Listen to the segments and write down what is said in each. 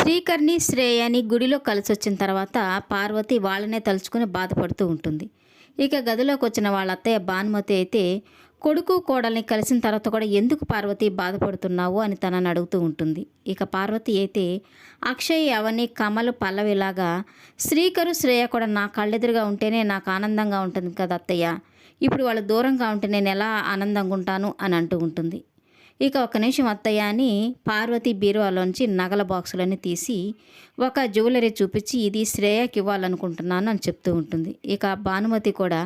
శ్రీకర్ణి శ్రేయని గుడిలో కలిసి వచ్చిన తర్వాత పార్వతి వాళ్ళనే తలుచుకుని బాధపడుతూ ఉంటుంది. ఇక గదిలోకి వచ్చిన వాళ్ళ అత్తయ్య భానుమతి అయితే కొడుకు కోడల్ని కలిసిన తర్వాత కూడా ఎందుకు పార్వతి బాధపడుతున్నావు? అని తనని అడుగుతూ ఉంటుంది. ఇక పార్వతి అయితే అక్షయ్ అవని కమలు పల్లవిలాగా శ్రీకరు శ్రేయ కూడా నా కళ్ళెదురుగా ఉంటేనే నాకు ఆనందంగా ఉంటుంది కదా అత్తయ్య. ఇప్పుడు వాళ్ళు దూరంగా ఉంటే నేను ఎలా ఆనందంగా ఉంటాను? అని అంటూ ఉంటుంది. ఇక ఒక నిమిషం అత్తయ్య అని పార్వతి బీరువాలోంచి నగల బాక్సులన్నీ తీసి ఒక జ్యువెలరీ చూపించి ఇది శ్రేయకి ఇవ్వాలనుకుంటున్నాను అని చెప్తూ ఉంటుంది. ఇక భానుమతి కూడా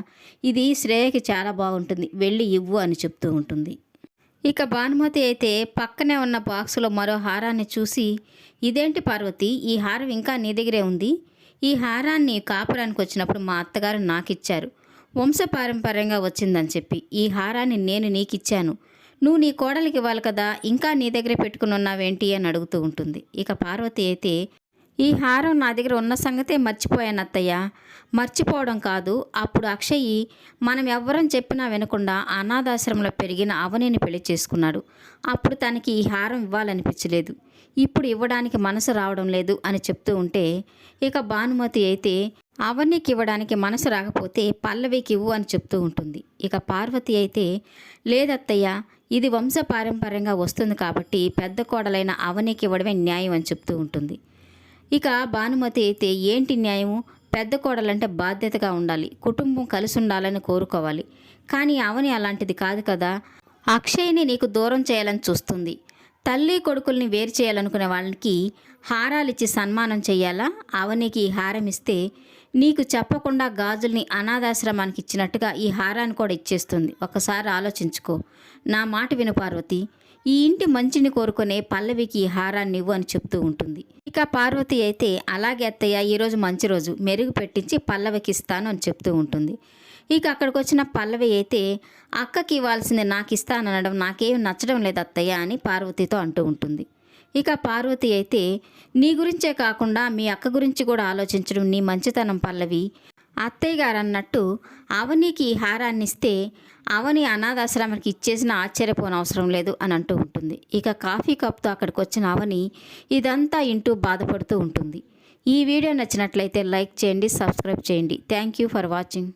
ఇది శ్రేయకి చాలా బాగుంటుంది వెళ్ళి ఇవ్వు అని చెప్తూ ఉంటుంది. ఇక భానుమతి అయితే పక్కనే ఉన్న బాక్సులో మరో హారాన్ని చూసి ఇదేంటి పార్వతి ఈ హారం ఇంకా నీ దగ్గరే ఉంది? ఈ హారాన్ని కాపురానికి వచ్చినప్పుడు మా అత్తగారు నాకు ఇచ్చారు వంశపారంపర్యంగా వచ్చిందని చెప్పి ఈ హారాన్ని నేను నీకిచ్చాను. నువ్వు నీ కోడలికి ఇవ్వాలి కదా ఇంకా నీ దగ్గర పెట్టుకుని ఉన్నావేంటి? అని అడుగుతూ ఉంటుంది. ఇక పార్వతి అయితే ఈ హారం నా దగ్గర ఉన్న సంగతే మర్చిపోయాను అత్తయ్య. మర్చిపోవడం కాదు అప్పుడు అక్షయ్ మనం ఎవ్వరం చెప్పినా వినకుండా అనాథాశ్రమంలో పెరిగిన అవనిని పెళ్ళి చేసుకున్నాడు. అప్పుడు తనకి ఈ హారం ఇవ్వాలనిపించలేదు. ఇప్పుడు ఇవ్వడానికి మనసు రావడం లేదు అని చెప్తూ ఉంటే ఇక భానుమతి అయితే అవన్నీకి ఇవ్వడానికి మనసు రాకపోతే పల్లవికి ఇవ్వు అని చెప్తూ ఉంటుంది. ఇక పార్వతి అయితే లేదత్తయ్య ఇది వంశ పారంపర్యంగా వస్తుంది కాబట్టి పెద్ద కోడలైన అవనీకి ఇవ్వడమే న్యాయం అని చెప్తూ ఉంటుంది. ఇక భానుమతి అయితే ఏంటి న్యాయము? పెద్ద కోడలంటే బాధ్యతగా ఉండాలి. కుటుంబం కలిసి ఉండాలని కోరుకోవాలి. కానీ అవని అలాంటిది కాదు కదా. అక్షయ్ని నీకు దూరం చేయాలని చూస్తుంది. తల్లి కొడుకుల్ని వేరు చేయాలనుకునే వాళ్ళకి హారాలిచ్చి సన్మానం చేయాలా అవనికి ఈ హారం ఇస్తే నీకు చెప్పకుండా గాజుల్ని అనాథాశ్రమానికి ఇచ్చినట్టుగా ఈ హారాన్ని కూడా ఇచ్చేస్తుంది. ఒకసారి ఆలోచించుకో. నా మాట విను పార్వతి. ఈ ఇంటి మంచిని కోరుకునే పల్లవికి ఈ హారాన్ని ఇవ్వు అని చెప్తూ ఉంటుంది. ఇక పార్వతి అయితే అలాగే అత్తయ్య ఈరోజు మంచి రోజు. మెరుగు పెట్టించి పల్లవికి ఇస్తాను అని చెప్తూ ఉంటుంది. ఇక అక్కడికి వచ్చిన పల్లవి అయితే అక్కకి ఇవ్వాల్సింది నాకు ఇస్తాననడం నాకేం నచ్చడం లేదు అత్తయ్య అని పార్వతితో అంటూ ఉంటుంది. ఇక పార్వతి అయితే నీ గురించే కాకుండా మీ అక్క గురించి కూడా ఆలోచించడం నీ మంచితనం పల్లవి. అత్తయ్య గారు అన్నట్టు అవనికి ఈ హారాన్ని ఇస్తే అవని అనాథాశ్రమానికి ఇచ్చేసిన ఆశ్చర్యపోనవసరం లేదు అని అంటూ ఉంటుంది. ఇక కాఫీ కప్తో అక్కడికి వచ్చిన అవని ఇదంతా ఇంటూ బాధపడుతూ ఉంటుంది. ఈ వీడియో నచ్చినట్లయితే లైక్ చేయండి సబ్స్క్రైబ్ చేయండి. Thank you for watching.